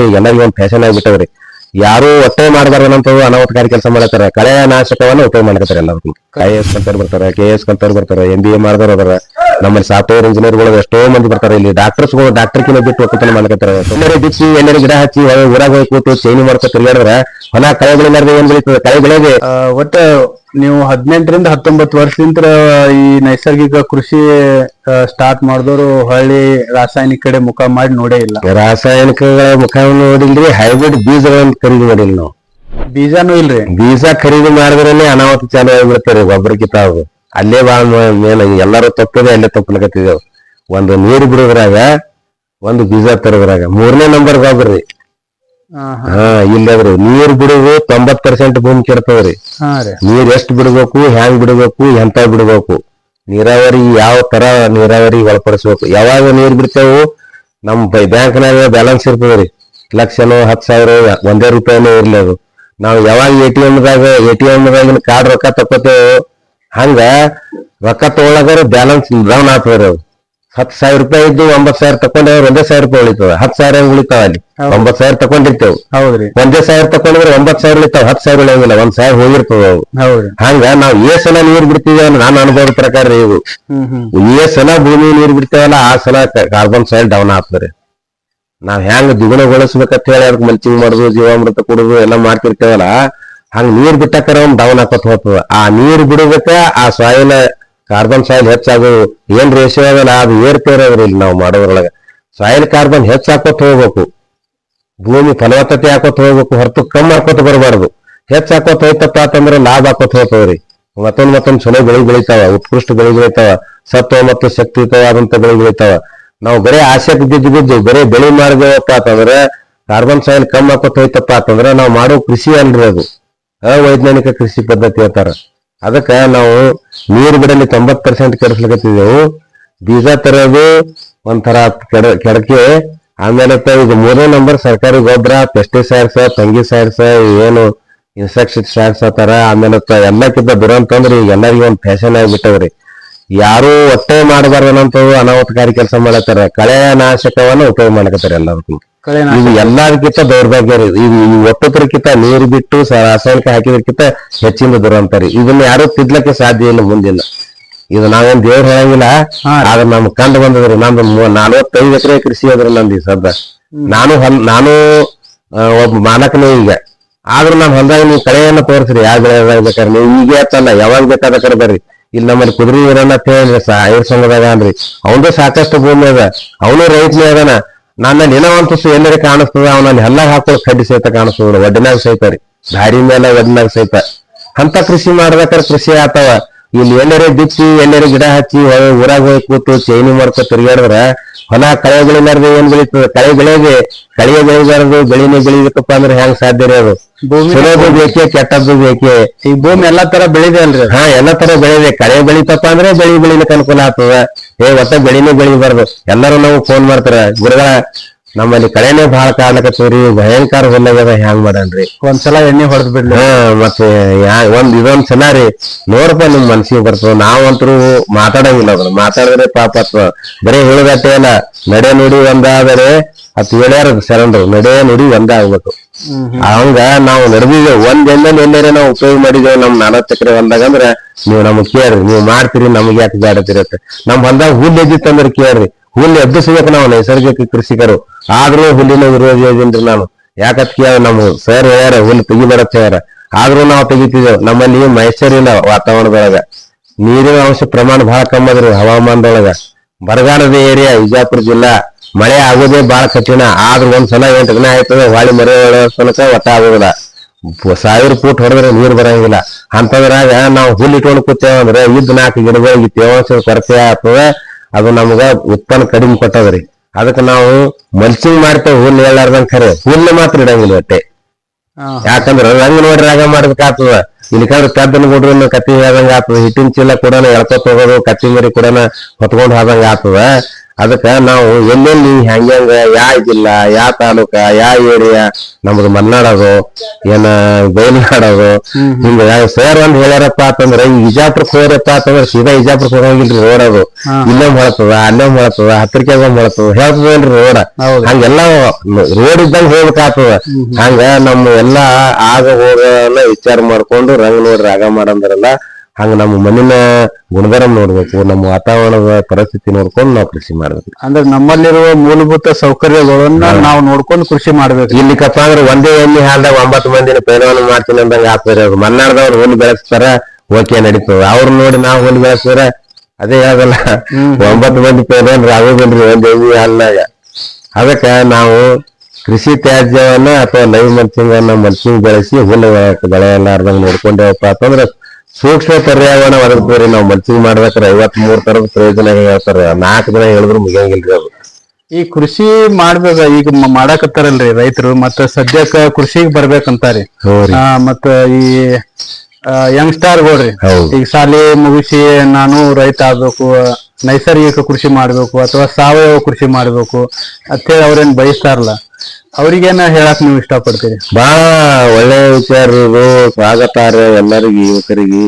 ಈಗ ಎಲ್ಲರಿಗೂ ಒಂದು ಫ್ಯಾಷನ್ ಆಗಿಬಿಟ್ಟವ್ರಿ. ಯಾರು ಒಟ್ಟೆ ಮಾಡಬಾರ್ದಂತವು ಅನಾಹುತಕಾರಿ ಕೆಲಸ ಮಾಡತಾರೆ ಕಳೆಯ ನಾಶಕವನ್ನ ಉಪಯೋಗ ಮಾಡಕತ್ತಾರ ಎಲ್ಲರೂ ಐ ಎಸ್ ಕಂತವ್ರು ಬರ್ತಾರೆ ಕೆ ಎಸ್ ಕಂತವ್ರು ಬರ್ತಾರೆ ಎಂ ಬಿ ಎ ಮಾಡಿದವ್ರು ಅದಾರ. ನಮ್ಮಲ್ಲಿ ಸಾಫ್ಟ್ವೇರ್ ಇಂಜಿನಿಯರ್ಗಳು ಎಷ್ಟೋ ಮಂದಿ ಬರ್ತಾರೆ ಇಲ್ಲಿ. ಡಾಕ್ಟರ್ಸ್ಗಳು ಡಾಕ್ಟರ್ ಕಿನ್ನ ಬಿಟ್ಟು ಒಕ್ಕತನ ಮಾಡ್ಕತ್ತಾರೆ ಎಲ್ಲರೂ ಬಿಚ್ಚಿ ಎಲ್ಲರೂ ಗಿಡ ಹಚ್ಚಿ ಊರಾಗ ಹೋಗಿ ಕೂತು ಚೈನಿ ಮಾಡ್ಕೊ ತಿರ್ಗಾಡಿದ್ರೆ ಹೊಲ ಕಳೆಗಳಿಲ್ಲಾರ್ದೆ ಏನ್ ಬೆಳೀತದೆ? ಕಳೆ ಬೆಳೆಗೆ ಒಟ್ಟ ನೀವು ಹದಿನೆಂಟರಿಂದ ಹತ್ತೊಂಬತ್ತು ವರ್ಷದಿಂದ ಈ ನೈಸರ್ಗಿಕ ಕೃಷಿ ಸ್ಟಾರ್ಟ್ ಮಾಡಿದವರು ಹೊಳ್ಳಿ ರಾಸಾಯನಿಕ ಕಡೆ ಮುಖ ಮಾಡಿ ನೋಡೇ ಇಲ್ಲ. ರಾಸಾಯನಿಕಗಳ ಮುಖ ನೋಡಿಲ್ರಿ ಹೈಬ್ರಿಡ್ ಬೀಜಗಳನ್ನು ಖರೀದಿ ಮಾಡಿಲ್ಲ ನಾವು. ಬೀಜಾನು ಇಲ್ರಿ. ಬೀಜ ಖರೀದಿ ಮಾಡಿದ್ರೆ ಅನಾಹುತ ಚಾಲು ಆಗಿಬಿಡ್ತಾರೆ ಗೊಬ್ಬರಕ್ಕಿಂತ ಅಲ್ಲೇ ಬಾ ಮೇಲೆ ಎಲ್ಲರೂ ತಪ್ಪದೆ ಅಲ್ಲೇ ತಪ್ಪಲಕತ್ತಿದ್ದೇವೆ ಒಂದು ನೀರು ಬಿಡೋದ್ರಾಗ ಒಂದು ಬೀಜ ತರೋದ್ರಾಗ. ಮೂರನೇ ನಂಬರ್ ಗೊಬ್ಬರ ರೀ. ಹಾ ಇಲ್ಲದ್ರಿ ನೀರ್ ಬಿಡುದು ತೊಂಬತ್ ಪರ್ಸೆಂಟ್ ಭೂಮಿ ಕೆಡ್ತದ್ರಿ. ನೀರ್ ಎಷ್ಟ್ ಬಿಡ್ಬೇಕು ಹ್ಯಾಂಗ್ ಬಿಡ್ಬೇಕು ಎಂತ ಬಿಡ್ಬೇಕು. ನೀರಾವರಿ ಯಾವ ತರ ನೀರಾವರಿ ಒಳಪಡಿಸ್ಬೇಕು. ಯಾವಾಗ ನೀರ್ ಬಿಡ್ತೇವು ನಮ್ ಬ್ಯಾಂಕ್ನಾಗ ಬ್ಯಾಲೆನ್ಸ್ ಇರ್ತದ್ರಿ. ಲಕ್ಷನೋ ಹತ್ತು ಸಾವಿರ ಒಂದೇ ರೂಪಾಯಿನೂ ಇರ್ಲಿ ಅದು. ನಾವು ಯಾವಾಗ ಎ ಟಿ ದಾಗ ಎ ಟಿ ದಾಗಿನ ಕಾರ್ಡ್ ರೊಕ್ಕ ತಕೋತೇವೆ ಹಂಗ ರೊಕ್ಕ ತಗೊಳಗಾರ ಬ್ಯಾಲೆನ್ಸ್ ಡೌನ್ ಆಗ್ತದ್ರಿ ಅದು. ಹತ್ತು ಸಾವಿರ ರೂಪಾಯಿ ಇದ್ದು ಒಂಬತ್ ಸಾವಿರ ತಕೊಂಡ್ರೆ ಒಂದೇ ಸಾವಿರ ರೂಪಾಯಿ ಉಳಿತದ. ಹತ್ತು ಸಾವಿರ ಹೆಂಗ್ ಉಳಿತಾವ ಅಲ್ಲಿ? ಒಂಬತ್ತು ಒಂಬತ್ ಸಾವಿರ ತಕೊಂಡಿರ್ತೇವೆ ಹೌದ್ರಿ. ಒಂದೇ ಸಾವಿರ ತಕೊಂಡ್ರೆ ಒಂಬತ್ ಸಾವಿರ ಉಳಿತಾವ ಹತ್ತು ಸಾವಿರ ಉಳಿಯಂಗಿಲ್ಲ ಒಂದ್ ಸಾವಿರ ಹೋಗಿರ್ತದ ಅವು. ಹೌದ್ರಿ. ಹಂಗ ನಾವ್ ಏ ಸಲ ನೀರ್ ಬಿಡ್ತೀವಿ ಅಂದ್ರೆ ನಾನು ಅನುಭವದ ಪ್ರಕಾರ ರೀ ಹ್ಮ್ ಏ ಸಲ ಭೂಮಿ ನೀರ್ ಬಿಡ್ತೇವಲ್ಲ ಆ ಸಲ ಕಾರ್ಬನ್ ಸೈಡ್ ಡೌನ್ ಆಗ್ತದೆ. ನಾವ್ ಹೆಂಗ್ ದ್ವಿಗುಣಗೊಳಿಸ್ಬೇಕಂತ ಹೇಳಿ ಅದಕ್ಕೆ ಮಲ್ಚಿಂಗ್ ಮಾಡುದು ಜೀವಾಮೃತ ಕೊಡುದು ಎಲ್ಲ ಮಾಡ್ತಿರ್ತೇವಲ್ಲ ಹಂಗ ನೀರ್ ಬಿಟ್ಟಕ್ಕಾರ ಒಂದ್ ಡೌನ್ ಹಾಕೋತ್ ಹೋಗ್ತದ. ಆ ನೀರ್ ಬಿಡಬೇಕ ಆ ಸಾಯಿಲ್ ಕಾರ್ಬನ್ ಸಾಯಿಲ್ ಹೆಚ್ಚಾಗೋದು ಏನ್ ರೇಷಿಯೋ ಅದಲ್ಲ ಅದು ಏರ್ಪೇರದ್ರಿ ಇಲ್ಲಿ ನಾವು ಮಾಡೋದ್ರೊಳಗ. ಸಾಯಿಲ್ ಕಾರ್ಬನ್ ಹೆಚ್ಚಾಕೋತ ಹೋಗ್ಬೇಕು. ಭೂಮಿ ಫಲವತ್ತತೆ ಹಾಕೋತ್ ಹೋಗ್ಬೇಕು, ಹೊರತು ಕಮ್ಮಿ ಹಾಕೋತ ಬರಬಾರ್ದು. ಹೆಚ್ಚಾಕೋತ ಹೋಯ್ತಪ್ಪ ಅಂತಂದ್ರೆ ಲಾಭ ಹಾಕೋತ್ ಹೋಗ್ತವ್ರಿ ಮತ್ತೊಂದ್ ಮತ್ತೊಂದು ಚಲೋ ಬೆಳೆ ಬೆಳಿತಾವ, ಉತ್ಕೃಷ್ಟ ಬೆಳೆ ಬೆಳಿತಾವ, ಸತ್ವ ಮತ್ತು ಶಕ್ತಿಯುತವಾದಂತ ಬೆಳೆ ಬೆಳಿತಾವ. ನಾವು ಬರೇ ಆಸೆ ಬಿದ್ದು ಬಿದ್ದು ಬರೇ ಬೆಳೆ ಮಾಡಿದೇವಪ್ಪ ಅಂತಂದ್ರೆ ಕಾರ್ಬನ್ ಸಾಯಿಲ್ ಕಮ್ಮಿ ಹಾಕೋತ್ ಹೋಯ್ತಪ್ಪ ಅಂತಂದ್ರೆ ನಾವು ಮಾಡೋ ಕೃಷಿ ಅಲ್ರಿ ಅದು? ಅವೈಜ್ಞಾನಿಕ ಕೃಷಿ ಪದ್ಧತಿ ಅಂತಾರ. ಅದಕ್ಕ ನಾವು ನೀರು ಬಿಡಲಿ ತೊಂಬತ್ ಪರ್ಸೆಂಟ್ ಕೆಡಿಸ್ಲಿಕತ್ತಿದ್ದೆವು. ಬೀಜ ತರೋದು ಒಂಥರ ಕೆಡ, ಕೆಡಕೆ. ಆಮೇಲೆ ಇದು ಮೂರನೇ ನಂಬರ್ ಸರ್ಕಾರಿ ಗೊಬ್ಬರ ಪೆಸ್ಟಿಸೈಡ್ಸ್ ಫಂಗಿಸೈಡ್ಸ್ ಏನು ಇನ್ಸೆಕ್ಟಿಸೈಡ್ಸ್ ತರ ಆಮೇಲೆ ಎಲ್ಲಕ್ಕಿಂತ ದುರಂತ ಅಂದ್ರೆ ಈಗ ಎಲ್ಲರಿಗೂ ಒಂದು ಫ್ಯಾಷನ್ ಆಗಿಬಿಟ್ಟವ್ರಿ. ಯಾರು ಒಟ್ಟೆ ಅಂತ ಅನಾಹುತಕಾರಿ ಕೆಲಸ ಮಾಡತ್ತಾರ ಕಳೆ ನಾಶಕವನ್ನ ಉಪಯೋಗ ಮಾಡಕತ್ತಾರ ಎಲ್ಲದಕ್ಕೂ. ಇದು ಎಲ್ಲದಕ್ಕಿಂತ ದೌರ್ಭಾಗ್ಯ ರೀ. ಇದು ಈ ಒಟ್ಟದ್ರಕ್ಕಿಂತ ನೀರು ಬಿಟ್ಟು ರಾಸಾಯನಿಕ ಹಾಕಿದ್ರಕ್ಕಿಂತ ಹೆಚ್ಚಿನ ದುರಂತ ರೀ. ಇದನ್ನ ಯಾರು ತಿದ್ಲಕ್ಕೆ ಸಾಧ್ಯ ಇಲ್ಲ ಮುಂದಿನ. ಇದು ನಾವೇನ್ ದೇವ್ರ ಹೇಳಂಗಿಲ್ಲ? ಆದ್ರ ನಮ್ ಕಂಡು ಬಂದದ್ರಿ ನಮ್ದು ನಾಲ್ವತ್ತೈದು ಎಕರೆ ಕೃಷಿ ಅದ್ರಿ ನಂದು ಈ ಸದ್ದ. ನಾನು ಹೊಲ್ ನಾನು ಒಬ್ಬ ಮಾಲಕನೇ ಈಗ. ಆದ್ರೂ ನಮ್ ಹೊಲ್ದಾಗ ನೀವು ಕಳೆಯನ್ನ ತೋರಿಸ್ರಿ. ಯಾವ ಬೆಳೆ ಬೇಕಾದ್ರೆ ನೀವು ಈಗ ಹಚ್ಚಲ್ಲ ಯಾವಾಗ ಬೇಕಾದ್ರೆ ಬರ್ರಿ. ಇಲ್ಲಿ ನಮ್ಮಲ್ಲಿ ಕುದುರೆ ಅಂತ ಹೇಳಿ ಐರ್ ಸಂಘದಾಗ ಅನ್ರಿ ಅವನದು ಸಾಕಷ್ಟು ಭೂಮಿ ಅದ. ಅವನು ರೈತನೇ ಅದಾನ. ಒಂದು ತುಸು ಎಲ್ಲರ ಕಾಣಿಸ್ತದ, ಅವನಲ್ಲಿ ಎಲ್ಲ ಹಾಕೊಳ್ಳೋ ಕಡ್ಡಿ ಸಹಿತ ಕಾಣಿಸ್ತದ ಒಡ್ಡಿನಾಗ ಸಹಿತ ರೀ. ದಾರಿ ಮೇಲೆ ಒಡ್ಡಿನಾಗ ಸಹಿತ. ಅಂತ ಕೃಷಿ ಮಾಡ್ಬೇಕಾದ್ರೆ ಕೃಷಿ ಆತವ. ಇಲ್ಲಿ ಎಲ್ಲರೇ ಬಿಚ್ಚಿ ಎಲ್ಲರೇ ಗಿಡ ಹಚ್ಚಿ ಊರಾಗ ಹೋಗಿ ಕೂತು, ಚೈನಿ ಮಾಡ್ಕೊ ತಿರ್ಗಾಡಿದ್ರ ಹೊಲ ಕಳೆ ಬೆಳಿಲಾರ್ದೆ ಏನ್ ಬೆಳೀತದ? ಕಳೆ ಬೆಳೆಗೆ, ಕಳೆಯ ಬೆಳಿಬಾರ್ದು, ಬೆಳಿನೇ ಬೆಳಿಬೇಕಪ್ಪ ಅಂದ್ರೆ ಹೆಂಗ್ ಸಾಧ್ಯ ರೀ ಅದು? ಭೂಮಿ ಚಲೋದು ಬೇಕೆ ಕೆಟ್ಟದ್ದು ಬೇಕೆ ಈ ಭೂಮಿ ಎಲ್ಲಾ ತರ ಬೆಳಿದೆ ಅಲ್ರಿ? ಹಾ ಎಲ್ಲಾ ತರ ಬೆಳಿದೆ. ಕಳೆ ಬೆಳಿತಪ್ಪ ಅಂದ್ರೆ ಬೆಳಿ ಬೆಳಿಲಿಕ್ಕೆ ಅನುಕೂಲ ಆಗ್ತದ. ಏ ಒಟ್ಟ ಬೆಳಿನೇ ಬೆಳಿಬಾರ್ದು. ಎಲ್ಲರೂ ನಾವು ಫೋನ್ ಮಾಡ್ತಾರ ಗುರುಗಳ ನಮ್ಮಲ್ಲಿ ಕಳೆನೇ ಬಹಳ ಕಾಡ್ಲಕತ್ತೀವ್ರಿ ಭಯಂಕರ ಹೊಲ್ಲಾಗ್ಯದ ಹ್ಯಾಂಗ್ ಮಾಡನ್ರಿ ಒಂದ್ಸಲ ಎಣ್ಣೆ ಹೊಡೆದ್ ಬಿಡ್ಲಿ. ಹಾ ಮತ್ತೆ ಯಾ- ಒಂದ್ ಇದೊಂದ್ ಸಲ ರೀ ನೋಡಪ್ಪ ನಿಮ್ ಮನ್ಸಿಗೆ ಬರ್ತದ. ನಾವಂತರೂ ಮಾತಾಡಂಗಿಲ್ಲ ಅದ್ರ ಮಾತಾಡಿದ್ರೆ ಪಾಪ ಬರೇ ಬರೀ ಹೇಳೋದಟ್ಟೆ ಅಲ್ಲ. ನಡೆ ನುಡಿ ಒಂದಾದರೆ ಅತ್ ಹೇಳ್ಯಾರ ಶರಣರು. ನಡೆ ನುಡಿ ಒಂದೇ ಆಗ್ಬೇಕು ಹಂಗ ನಾವು ನಡೆದಿದ್ದೇವೆ. ಒಂದ್ ಎಲ್ಲಾರೆ ನಾವು ಉಪಯೋಗ ಮಾಡಿದ್ದೇವೆ. ನಮ್ ನಲವತ್ತು ಎಕರೆ ಹೊಲ್ದಾಗ ಅಂದ್ರ ನೀವು ನಮಗ್ ಕೇಳ್ರಿ. ನೀವು ಮಾಡ್ತೀರಿ, ನಮಗೆ ಯಾಕೆ ಬೇಡತಿರತ್ತೆ ನಮ್ ಹೊಲ್ದಾಗ ಹುಲ್ಲು ಎದ್ದಿತ್ತಂದ್ರ ಕೇಳ್ರಿ. ಹುಲ್ಲು ಎಬ್ಬಿಸ್ಬೇಕು ನಾವು ನೈಸರ್ಗಿಕ ಕೃಷಿಕರು. ಆದ್ರೂ ಹುಲ್ಲಿನ ವಿರೋಧಿ ಅದೀನ್ರಿ ನಾನು. ಯಾಕತ್ ಕೇಳ ನಮ್ ಸರ್ ಹೇಳ್ಯಾರ, ಹುಲ್ಲು ತೆಗಿಬೇಡತ್ ಹೇಳ್ಯಾರ. ಆದ್ರೂ ನಾವು ತೆಗಿತಿದ್ದೇವೆ. ನಮ್ಮಲ್ಲಿ ಮೈಸೂರು ಇಲ್ಲ ವಾತಾವರಣದೊಳಗ, ನೀರಿನ ಅಂಶ ಪ್ರಮಾಣ ಬಹಳ ಕಮ್ಮಿ ಅದ್ರಿ ಹವಾಮಾನದೊಳಗ. ಬರಗಾಲದ ಏರಿಯಾ, ವಿಜಾಪುರ ಜಿಲ್ಲಾ ಮಳೆ ಆಗೋದೇ ಬಹಳ ಕಠಿಣ. ಆದ್ರೂ ಒಂದ್ಸಲ ಎಂಟು ದಿನ ಆಯ್ತದೆ ಹೊಳಿ ಮರೆ ತನಕ ಒಟ್ಟ ಆಗೋದಿಲ್ಲ. ಸಾವಿರ ಫೂಟ್ ಹೊಡೆದ್ರೆ ನೀರು ಬರಂಗಿಲ್ಲ. ಅಂತಂದ್ರಾಗ ನಾವು ಹುಲ್ಲಿ ಇಟ್ಕೊಂಡು ಕೂತೇವ ಅಂದ್ರೆ ಇದ್ ನಾಲ್ಕು ಗಿಡಗಳಿಗೆ ತೇವಾಂಶ ಕೊರತೆ ಆಗ್ತದ. ಅದು ನಮ್ಗ ಉತ್ಪನ್ನ ಕಡಿಮೆ ಕೊಟ್ಟದ್ರಿ. ಅದಕ್ಕೆ ನಾವು ಮಲ್ಚಿಂಗ್ ಮಾಡ್ತೇವೆ ಹುಲ್ ಹೇಳಾರ್ದಂಗ್ ಖರೆ. ಹುಲ್ ಮಾತ್ರ ಇಡಂಗಿಲ್ಲ ಒಟ್ಟೆ. ಯಾಕಂದ್ರ ರಂಗ್ ನೋಡ್ರಿ ರಾಗ ಮಾಡ್ಬೇಕಾಗ್ತದ ಇಲ್ಲಿಕಂದ್ರೆ ಕದ್ದನ ಗುಡ್ರನ್ನ ಕತ್ತಿ ಹೇಳ್ದಂಗ ಆಗ್ತದ. ಹಿಟ್ಟಿನ ಚೀಲ ಕೂಡ ಎಳ್ಕೊತ ಹೋಗೋದು ಕತ್ತಿ ಮರಿ ಕೂಡ ಹೊತ್ಕೊಂಡ್ ಹೋದಂಗ ಆಗ್ತದ. ಅದಕ್ಕ ನಾವು ಎಲ್ಲೆಲ್ಲಿ ಹೆಂಗ ಯಾ ಜಿಲ್ಲಾ ಯಾ ತಾಲೂಕ ಯಾ ಏರಿಯಾ ನಮ್ದು ಮಲ್ನಾಡದು ಏನ ಬಯಲ್ನಾಡದು ಹಿಂಗ ಸರ್ ಒಂದ್ ಹೇಳ್ಯಾರಪ್ಪ ಅಂತಂದ್ರ ಈ ವಿಜಾಪುರಕ್ಕೆ ಹೋಗ್ರಪ್ಪ ಅಂತಂದ್ರ ಸೀದಾ ವಿಜಾಪುರಕ್ಕೆ ಹೋಗಂಗಿಲ್ರಿ ರೋಡ್ ಅದು. ಇಲ್ಲೇ ಮಾಡ್ತದ ಅಲ್ಲೇ ಮಾಡ್ತದ ಹತ್ತಿರಕ್ಕೆ ಮಾಡ್ತದ ಹೇಳ್ತದೇನ್ರಿ ರೋಡ್. ಹಂಗೆಲ್ಲ ರೋಡ್ ಇದ್ದಂಗ ಹೋಗ್ಬೇಕಾಗ್ತದ. ಹಂಗ ನಮ್ಮ ಎಲ್ಲಾ ಆಗ ಹೋಗಲ್ಲ ವಿಚಾರ ಮಾಡ್ಕೊಂಡು ರಂಗ್ ನೋಡ್ರಿ ರಾಗ ಮಾಡಂದ್ರಲ್ಲ. ಹಂಗ ನಮ್ಮ ಮಣ್ಣಿನ ಗುಣಧರ್ಮ ನೋಡ್ಬೇಕು. ನಮ್ಮ ವಾತಾವರಣದ ಪರಿಸ್ಥಿತಿ ನೋಡ್ಕೊಂಡು ನಾವು ಕೃಷಿ ಮಾಡ್ಬೇಕು. ಅಂದ್ರೆ ನಮ್ಮಲ್ಲಿರುವ ಮೂಲಭೂತ ಸೌಕರ್ಯಗಳನ್ನ ನಾವು ನೋಡ್ಕೊಂಡು ಕೃಷಿ ಮಾಡ್ಬೇಕು. ಇಲ್ಲಿಕಪ್ಪ ಅಂದ್ರೆ ಒಂದೇ ಎಣ್ಣೆ ಹಾಲ್ದಾಗ ಒಂಬತ್ತು ಮಂದಿನ ಪೈಲವಾನ ಮಾಡ್ತೀನಿ ಅಂದಂಗ ಆಗ್ತದೆ ಅದು. ಮನ್ನಾರ್ದವ್ರು ಹುಲ್ಲು ಬೆಳೆಸ್ತಾರ ಓಕೆ ನಡೀತದ. ಅವ್ರು ನೋಡಿ ನಾವು ಹುಲ್ಲು ಬೆಳೆಸಿದ್ರೆ ಅದೇ ಯಾವ್ದಲ್ಲ. ಒಂಬತ್ತು ಮಂದಿ ಪೈಲವಾನ್ರು ಆಗೋದಿಲ್ರಿ ಒಂದ್ ಎಣ್ಣೆ ಹಾಲ್ನಾಗ ಅದಕ್ಕ ನಾವು ಕೃಷಿ ತ್ಯಾಜ್ಯವನ್ನ ಅಥವಾ ಲೈವ್ ಮಲ್ಚಿಂಗ್ ಅನ್ನ ಮಲ್ಚಿಂಗ್ ಬೆಳೆಸಿ ಹುಲ್ಲು ಬೆಳೆಯಲಾರ್ದಂಗ ನೋಡ್ಕೊಂಡೇವಪ್ಪ ಅಂತಂದ್ರ ಸೂಕ್ಷ್ಮ ಪರ್ಯಾವರಣ ಒದಗ್ತದ್ರಿ ನಾವು ಮಲ್ಚಿಂಗ್ ಮಾಡ್ಬೇಕಾದ್ರೆ ಐವತ್ ಮೂರ್ ತರದ ಪ್ರಯೋಜನ ಹೇಳ್ತಾರ ನಾಲ್ಕು ದಿನ ಹೇಳಿದ್ರು ಮುಗಿಯಂಗಿಲ್ರಿ ಅದು. ಈ ಕೃಷಿ ಮಾಡ್ಬೇಕ ಈಗ ಮ- ಮಾಡಾಕತ್ತಾರಲ್ರಿ ರೈತರು ಮತ್ತ ಸದ್ಯಕ್ಕ ಕೃಷಿಗೆ ಬರ್ಬೇಕಂತಾರಿ. ಹೌದ್ರಿ ಆ, ಮತ್ತ ಈ ಯಂಗ್ಸ್ಟಾರ್ಗಳ್ರಿ. ಹೌದು. ಈಗ ಸಾಲಿ ಮುಗಿಸಿ ನಾನು ರೈತ ಆಗ್ಬೇಕು ನೈಸರ್ಗಿಕ ಕೃಷಿ ಮಾಡ್ಬೇಕು ಅಥವಾ ಸಾವಯವ ಕೃಷಿ ಮಾಡ್ಬೇಕು ಅಂತೇಳಿ ಅವ್ರೇನ್ ಬಯಸ್ತಾರಲ್ಲ. ಅವ್ರಿಗೇನ ಹೇಳಕ್ ನೀವು ಇಷ್ಟಪಡ್ತೀರಿ? ಬಹಳ ಒಳ್ಳೆ ವಿಚಾರ ಸ್ವಾಗತಾರೆ ಎಲ್ಲರಿಗೂ, ಯುವಕರಿಗೆ.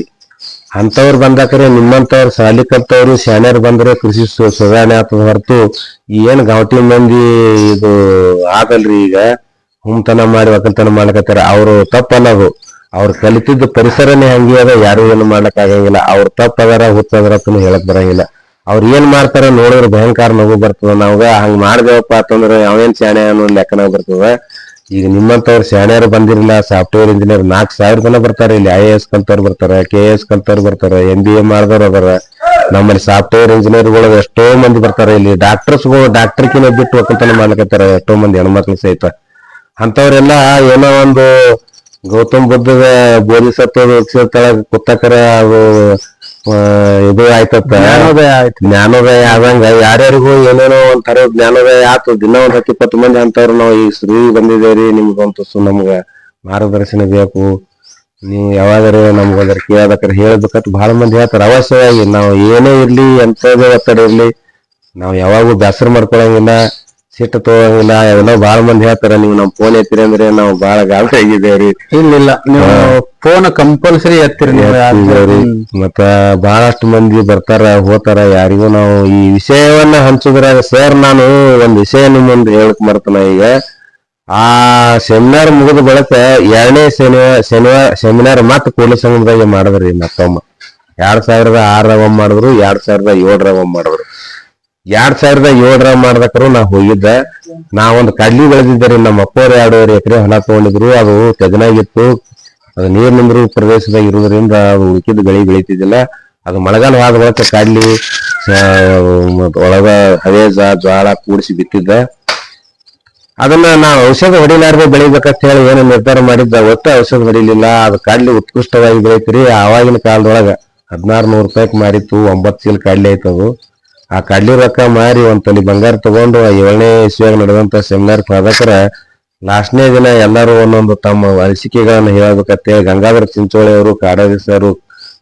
ಅಂತವ್ರು ಬಂದಾಕರೆ ನಿಮ್ಮಂತವ್ರು ಸಾಲಿ ಕಲ್ತವ್ರು ಬಂದ್ರೆ ಕೃಷಿ ಸುಧಾರಣೆ ಹೊರತು ಏನ್ ಗಾವಟಿ ಮಂದಿ ಇದು ಆಗಲ್ರಿ ಈಗ? ಹುಮ್ತನ ಮಾಡಿ, ಒಕ್ಕಲ್ತನ ಮಾಡ್ಕತ್ತಾರ ಅವ್ರು ತಪ್ಪನ್ನೋದು ಅವ್ರು ಕಲಿತಿದ್ದ ಪರಿಸರನೇ ಹಂಗೆ ಅದ, ಯಾರು ಏನು ಮಾಡಕ್ ಆಗಂಗಿಲ್ಲ. ಅವ್ರ ತಪ್ಪದಾರ ಹುತ್ತದಾರ ಅಂತ ಹೇಳಕ್ ಬರಂಗಿಲ್ಲ. ಅವ್ರ ಏನ್ ಮಾಡ್ತಾರ ನೋಡಿದ್ರೆ ಭಯಂಕರ ನಗು ಬರ್ತದ. ನಾವ್ಗ ಹಂಗ ಮಾಡ್ದೇವಪ್ಪ ಅಂತಂದ್ರೆ ಅವೇನ್ ಶಾಣೆ ಅನ್ನೋ ಲೆಕ್ಕನಾಗ ಬರ್ತದ. ಈಗ ನಿಮ್ಮಂತವ್ರು ಶಾಣ್ಯರು ಬಂದಿರಲಿಲ್ಲ ಸಾಫ್ಟ್ವೇರ್ ಇಂಜಿನಿಯರ್ ನಾಲ್ಕು ಸಾವಿರ ಜನ ಬರ್ತಾರೆ. ಇಲ್ಲಿ ಐ ಎ ಎಸ್ ಕಲ್ತವ್ರು ಬರ್ತಾರೆ ಕೆ ಎ ಎಸ್ ಕಲ್ತವ್ರು ಬರ್ತಾರೆ ಎಂ ಬಿ ಎ ಮಾಡಿದವ್ರು ಅದಾರ. ನಮ್ಮಲ್ಲಿ ಸಾಫ್ಟ್ವೇರ್ ಇಂಜಿನಿಯರ್ಗಳು ಎಷ್ಟೋ ಮಂದಿ ಬರ್ತಾರೆ. ಇಲ್ಲಿ ಡಾಕ್ಟರ್ಸ್ಗಳು ಡಾಕ್ಟರ್ಕಿನ ಬಿಟ್ಟು ಒಕ್ಕಲ್ತನ ಮಾಡ್ಲಿಕ್ಕೆ ಎಷ್ಟೋ ಮಂದಿ ಹೆಣ್ಮಕ್ಳು ಸಹಿತ. ಅಂತವ್ರೆಲ್ಲ ಏನೋ ಒಂದು ಗೌತಮ್ ಬುದ್ಧದ ಬೋಧಿಸತ್ವ ಕುತ್ತಕರ ಅದು ಇದು ಆಯ್ತತ್ತ ಜ್ಞಾನೋದಯ ಆಯ್ತು. ಜ್ಞಾನೋದಯ ಆದಂಗ ಯಾರ್ಯಾರಿಗೂ ಏನೇನೋ ಒಂಥರ ಜ್ಞಾನೋದಯ ಆತು. ದಿನ ಒಂದ್ ಹತ್ತು ಇಪ್ಪತ್ತು ಮಂದಿ ಅಂತವ್ರು ನಾವು ಈ ಶ್ರೀ ಬಂದಿದ್ದೇವ್ರಿ ನಿಮ್ಗೊಂದು ಸು ನಮ್ಗ. ಮಾರ್ಗದರ್ಶನ ಬೇಕು. ನೀವು ಯಾವಾಗಾರ ಅದ್ರ ಕೇಳಬೇಕಾರ ಹೇಳ್ಬೇಕಂತ ಬಹಳ ಮಂದಿ ಹೇಳ್ತಾರ. ಅವಶ್ಯವಾಗಿ ನಾವು ಏನೇ ಇರ್ಲಿ ಎಂತದೇ ಒತ್ತಡ ಇರ್ಲಿ ನಾವು ಯಾವಾಗೂ ಬೇಸರ ಮಾಡ್ಕೊಳಂಗಿಲ್ಲ. ಸಿಟ್ಟು ತಗೋಂಗಿಲ್ಲ ಏನೋ ಬಾಳ ಮಂದಿ ಹೇಳ್ತಾರ ನೀವು ನಮ್ ಫೋನ್ ಎತ್ತಿರಿ ಅಂದ್ರೆ ನಾವು ಬಹಳ ಗಾಬರಿ ಆಗಿದ್ದೇವ್ರಿ. ಇಲ್ಲ ನೀವು ಫೋನ್ ಕಂಪಲ್ಸರಿ ಎತ್ತಿರಿ. ಮತ್ತ ಬಹಳಷ್ಟು ಮಂದಿ ಬರ್ತಾರ ಹೋತಾರ ಯಾರಿಗೂ ನಾವು ಈ ವಿಷಯವನ್ನ ಹಂಚುದ್ರಾಗ ಸರ್ ನಾನು ಒಂದ್ ವಿಷಯ ನಿಮ್ ಮುಂದೆ ಹೇಳಕ್ ಮರ್ತನ ಈಗ. ಆ ಸೆಮಿನಾರ್ ಮುಗಿದ ಬಳಕ ಎರಡನೇ ಶನಿವಾರ ಶನಿವಾರ ಸೆಮಿನಾರ್ ಮತ್ತ ಕೂಡಲ ಸಂಘದಾಗ ಮಾಡಿದ್ರಿ ಮತ್ತೊಮ್ಮ. ಎರಡ್ ಸಾವಿರದ ಆರರಾಗ ಒಮ್ಮೆ ಮಾಡಿದ್ರು ಎರಡ್ ಸಾವಿರದ ಏಳರಾಗ ಒಮ್ಮೆ ಮಾಡಿದ್ರು. ಎರಡ್ ಸಾವಿರದ ಏಳರ ಮಾಡ್ದಕ್ರು ನಾ ಹೋಗಿದ್ದೆ. ನಾ ಒಂದ್ ಕಡ್ಲಿ ಬೆಳೆದಿದ್ದೆ ನಮ್ಮ ಅಪ್ಪವ್ರು ಎರಡೂವರೆ ಎಕರೆ ಹೊಲ ತಗೊಂಡಿದ್ರು. ಅದು ತೆಗನಾಗಿತ್ತು ಅದು ನೀರ್ ನಿಂದ್ರು ಪ್ರದೇಶದಾಗ ಇರೋದ್ರಿಂದ ಅದು ಉಳಿಕಿದ ಬೆಳೆ ಬೆಳಿತಿದ್ದಿಲ್ಲ. ಅದು ಮಳೆಗಾಲ ಆದ ಬಳಿಕ ಕಡ್ಲಿ ಒಳಗ ಹವೇಜ ಜ್ವಾಳ ಕೂಡಿಸಿ ಬಿತ್ತಿದ್ದ. ಅದನ್ನ ನಾ ಔಷಧ ಹೊಡಿಲಾರ್ದೆ ಬೆಳಿಬೇಕಂತ ಹೇಳಿ ಏನು ನಿರ್ಧಾರ ಮಾಡಿದ್ದ. ಒಟ್ಟು ಔಷಧ ಹೊಡಿಲಿಲ್ಲ. ಅದು ಕಡ್ಲಿ ಉತ್ಕೃಷ್ಟವಾಗಿ ಬೆಳಿತೀರಿ. ಆವಾಗಿನ ಕಾಲದೊಳಗ ಹದಿನಾರು ನೂರು ರೂಪಾಯಿಗೆ ಮಾರಿತ್ತು. ಒಂಬತ್ತು ಚೀಲ ಕಡ್ಲಿ ಅದು ಆ ಕಡ್ಲಿ ರೊಕ್ಕ ಮಾರಿ ಒಂದ್ ತಲೆ ಬಂಗಾರ ತಗೊಂಡು ಏಳನೇ ಇಸ್ವಿಯಾಗ ನಡೆದಂತ ಸೆಮಿನಾರ್ ಪ್ರಾಧಕರ ಲಾಸ್ಟ್ನೇ ದಿನ ಎಲ್ಲರೂ ಒಂದೊಂದು ತಮ್ಮ ಅನಿಸಿಕೆಗಳನ್ನ ಹೇಳ್ಬೇಕಂತ ಹೇಳಿ ಗಂಗಾಧರ ಚಿಂಚೋಳಿ ಅವರು ಕಾಡಾಜಿ ಸರ್,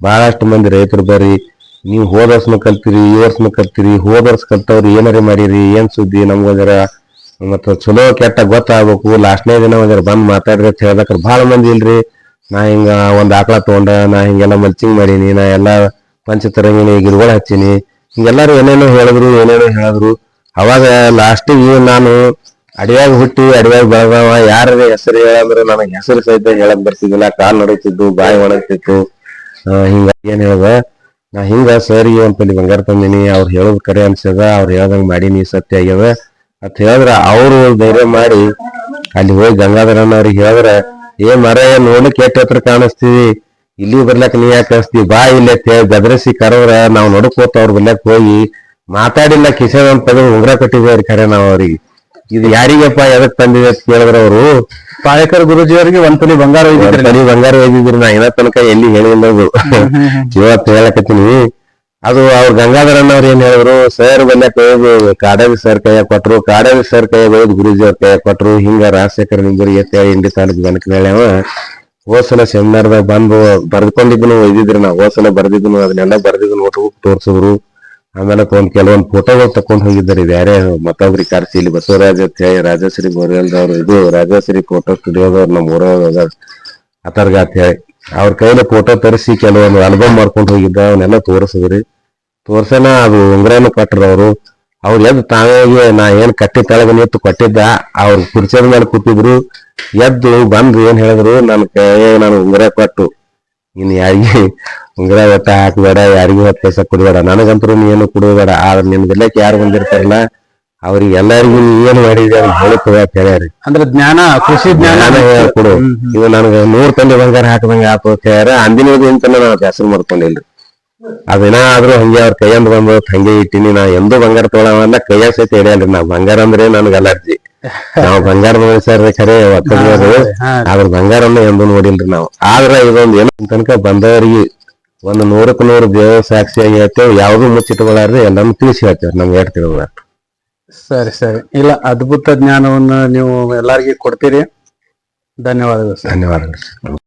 ಬಹಳಷ್ಟು ಮಂದಿ ರೈತರು ಬರ್ರಿ. ನೀವು ಹೋದ ವರ್ಷನು ಕಲ್ತಿರಿ, ಈ ಹೋದರ್ಸ್ ಕಲ್ತಿರಿ, ಹೋದ ವರ್ಷ ಕಲ್ತವ್ರು ಏನಾರೇ ಮಾಡಿರಿ, ಏನ್ ಸುದ್ದಿ ನಮ್ಗೊಂದರ ಮತ್ತ ಚಲೋ ಕೆಟ್ಟ ಗೊತ್ತಾಗ್ಬೇಕು, ಲಾಸ್ಟ್ನೇ ದಿನ ಒಂದರ ಬಂದ್ ಮಾತಾಡ್ರಿ ಅಂತ ಹೇಳ್ದಕ್ರ ಬಹಳ ಮಂದಿ ಇಲ್ರಿ. ನಾ ಹಿಂಗ ಒಂದ್ ಆಕಳ ತಗೊಂಡ, ನಾ ಹಿಂಗೆಲ್ಲ ಮಲ್ಚಿಂಗ್ ಮಾಡೀನಿ, ನಾ ಎಲ್ಲಾ ಪಂಚತರಂಗಿಣಿ ಗಿಡಗಳು ಹಚ್ಚೀನಿ. ಹಿಂಗೆಲ್ಲಾರು ಏನೇನೋ ಹೇಳಿದ್ರು ಏನೇನೋ ಹೇಳಿದ್ರು. ಅವಾಗ ಲಾಸ್ಟಿಗೆ ನಾನು ಅಡಿಯಾಗ ಹುಟ್ಟಿ, ಅಡಿಯಾಗ ಬೆಳೆದವ. ಯಾರ ಹೆಸರು ಹೇಳಂದ್ರೆ ನನಗೆ ಹೆಸರು ಸಹಿತ ಹೇಳಕ್ ಬರ್ತಿದ್ದಿಲ್ಲ. ಕಾಲ್ ನಡೀತಿದ್ದು ಬಾಯಿ ಒಣಗ್ತಿತ್ತು. ಹಿಂಗ ಏನ್ ಹೇಳ್ದ, ನಾ ಹಿಂಗ ಸರಿಗೆ ಒಂದ್ ಪಲ್ಲಿ ಬಂಗಾರ ತಂದಿನಿ. ಅವ್ರು ಹೇಳೋದ್ ಕರೆ ಅನ್ಸದ ಅವ್ರು ಹೇಳ್ದಂಗ್ ಮಾಡೀನಿ, ಸತ್ಯ ಆಗ್ಯದ. ಅಂತ ಹೇಳಿದ್ರ ಅವ್ರು ಧೈರ್ಯ ಮಾಡಿ ಅಲ್ಲಿ ಹೋಗಿ ಗಂಗಾಧರನ್ ಅವ್ರಿಗೆ ಹೇಳಿದ್ರ, ಏ ಮರ, ನೋಡ್ಲಿಕ್ಕೆ ಎಷ್ಟ್ ಹತ್ರ ಕಾಣಿಸ್ತೀವಿ. ಇಲ್ಲಿ ಬರ್ಲಕ್ ನೀ ಯಾಕೆ ಕಳಿಸ್ತೀವಿ ಬಾ ಇಲ್ಲಿ ಅಂತ ಹೇಳಿ ಕರವ್ರ ನಾವು ನಡುಕೋತ ಅವ್ರ ಬರ್ಲಕ್ ಹೋಗಿ ಮಾತಾಡಿಲ್ಲ ಕಿಶನ್ ಅಂತ ತೆಗೆದು ಉಂಗ್ರ ಕಟ್ಟಿದೇವ್ರಿ ಖರೆ ನಾವ್ ಅವ್ರಿಗೆ. ಇದು ಯಾರಿಗಪ್ಪ ಎದಕ್ ತಂದಿದೆ ಅಂತ ಕೇಳಿದ್ರ ಅವರು? ಪಾಳೇಕರ್ ಗುರುಜಿ ಅವರಿಗೆ ಒಂದ್ ತೊಲಿ ಬಂಗಾರ ಒಯ್ದಿದ್ರಿ ತನಿ ಬಂಗಾರ ಒಯ್ದಿದ್ರಿ ನಾ ಇನ್ನ ತನಕ ಎಲ್ಲಿ ಹೇಳಿಲ್ಲ ಜೀವ ಇವತ್ತು ಹೇಳಕತ್ತೀನಿ. ಅದು ಅವ್ರ ಗಂಗಾಧರನ್ ಅವ್ರು ಏನ್ ಹೇಳಿದ್ರು? ಸರ್ ಬಲ್ಲೆ ಒಯ್ದು ಕಾಡಾವಿ ಸರ್ ಕೈಯಾಗ ಕೊಟ್ರು ಕಾಡಾವಿ ಸರ್ ಕೈಯಾಗ ಒಯ್ದು ಗುರುಜಿ ಅವ್ರ ಕೈಯಾಗ ಕೊಟ್ರು ಹಿಂಗ ರಾಜಶೇಖರ್ ನಿಂಬರಿ ಎತ್ತ ಇಂಡಿ ತಾಲೂಕು ಜನಕ ಅವ ಹೋದ್ಸಲ ಸೆಮಿನಾರ್ದಾಗ ಬಂದು ಬರ್ದ್ಕೊಂಡಿದ್ನು ಒಯ್ದಿದ್ರಿ ನಾ ಹೋದ್ಸಲ ಬರ್ದಿದ್ನು ಅದನ್ನೆಲ್ಲ ಬರ್ದಿದ್ ನೋಟ್ ತೋರ್ಸಿದ್ರು. ಆಮೇಲೆ ಒಂದ್ ಕೆಲವೊಂದು ಫೋಟೋಗಳು ತಕೊಂಡ್ ಹೋಗಿದ್ದಾರೆ. ಬೇರೆ ಮತ್ತೊಬ್ರಿ ಕರ್ಸಿ ಇಲ್ಲಿ ಬಸವರಾಜ್ ಅಂತ ಹೇಳಿ ರಾಜಶ್ರೀ ಇದು ರಾಜಶ್ರೀ ಫೋಟೋ ಸ್ಟುಡಿಯೋದವ್ರು ನಮ್ಮ ಊರೊಳಗ ಅತರ್ಗ ಅಂತ ಹೇಳಿ. ಅವ್ರ ಕೈಲಿ ಫೋಟೋ ತರಿಸಿ ಕೆಲವೊಂದು ಆಲ್ಬಮ್ ಮಾಡ್ಕೊಂಡು ಹೋಗಿದ್ದ, ಅವನ್ನೆಲ್ಲ ತೋರಿಸಿದ್ರಿ. ತೋರ್ಸನ ಅದು ಉಂಗ್ರನು ಕೊಟ್ರ ಅವರು ಅವ್ರು ಎದ್ದು ತಾವೇ ನಾ ಏನ್ ಕಟ್ಟಿ ತೆಳಗ ನಿಂತು ಕೊಟ್ಟಿದ್ದ ಅವ್ರ ಕುರ್ಚದ ಮೇಲೆ ಕೂತಿದ್ರು ಎದ್ದು ಬಂದು ಏನ್ ಹೇಳಿದ್ರು ನನ್ ಕೈ ನಾನು ಉಂಗುರ ಕೊಟ್ಟು ಇನ್ ಯಾರಿಗೆ ಉಂಗುರ ಒಟ್ಟ ಹಾಕ್ಬೇಡ ಯಾರಿಗೂ ಹತ್ತು ಪೈಸಾ ಕೊಡಬೇಡ ನನಗಂತರೂ ನೀ ಏನು ಕೊಡಬೇಡ ಆದ್ರೆ ನಿಮ್ ಬೆಲ್ಲಕ್ಕೆ ಯಾರು ಬಂದಿರ್ತಾರಲ್ಲ ಅವ್ರಿಗೆ ಎಲ್ಲರಿಗೂ ನೀ ಏನು ಮಾಡಿದ್ರಿ ಅಂತ ಹೇಳ್ತದ ಅಂತ ಹೇಳ್ಯಾರಿ. ಅಂದ್ರೆ ಜ್ಞಾನ ಕೃಷಿ ಜ್ಞಾನ ಕೊಡು. ಇವ್ ನನಗೆ ನೂರ್ ತಂದೆ ಬಂಗಾರ ಹಾಕದಂಗ ಆತು ಅಂತ ಹೇಳ್ಯಾರ ಅಂದಿನ ಅಂತ ನಾನು ಹೆಸರು ಮಾಡ್ಕೊಂಡಿಲ್ರಿ. ಅದೇನಾದ್ರೂ ಹಂಗೆ ಅವ್ರ ಕೈಯಂದ್ ಬಂದು ಹಂಗೆ ಇಟ್ಟಿನಿ ನಾ ಎಂದೂ ಬಂಗಾರ ತೊಗೊಳವನ್ನ ಕೈಯ ಸಹಿತ ಹಿಡಿಯಲ್ರಿ ನಾ. ಬಂಗಾರ ಅಂದ್ರೆ ನನ್ಗ ಅಲರ್ಜಿ. ನಾವ್ ಬಂಗಾರದ ಮನುಷ್ಯರ್ರಿ ಖರೆ ಅದ್ರ ಆದ್ರ ಬಂಗಾರನ್ನ ಎಂದೂ ನೋಡಿಲ್ರಿ ನಾವು. ಆದ್ರ ಇದೊಂದ್ ಏನೋ ತನಕ ಬಂದವರಿಗೆ ಒಂದು ನೂರಕ್ ನೂರು ದೇವ ಸಾಕ್ಷಿಯಾಗಿ ಹೇಳ್ತೇವೆ ಯಾವ್ದು ಮುಚ್ಚಿಟ್ಕೊಳ್ಳಾರ್ರಿ ಎಲ್ಲಾನು ತಿಳಿಸಿ ಹೇಳ್ತೇವೆ ನಮ್ಗೆ ಹೇಳ್ ತಿಳಿದ ಸರಿ ಸರಿ. ಇಲ್ಲ ಅದ್ಭುತ ಜ್ಞಾನವನ್ನ ನೀವು ಎಲ್ಲಾರ್ಗಿ ಕೊಡ್ತೀರಿ. ಧನ್ಯವಾದಗಳು ಧನ್ಯವಾದಗಳು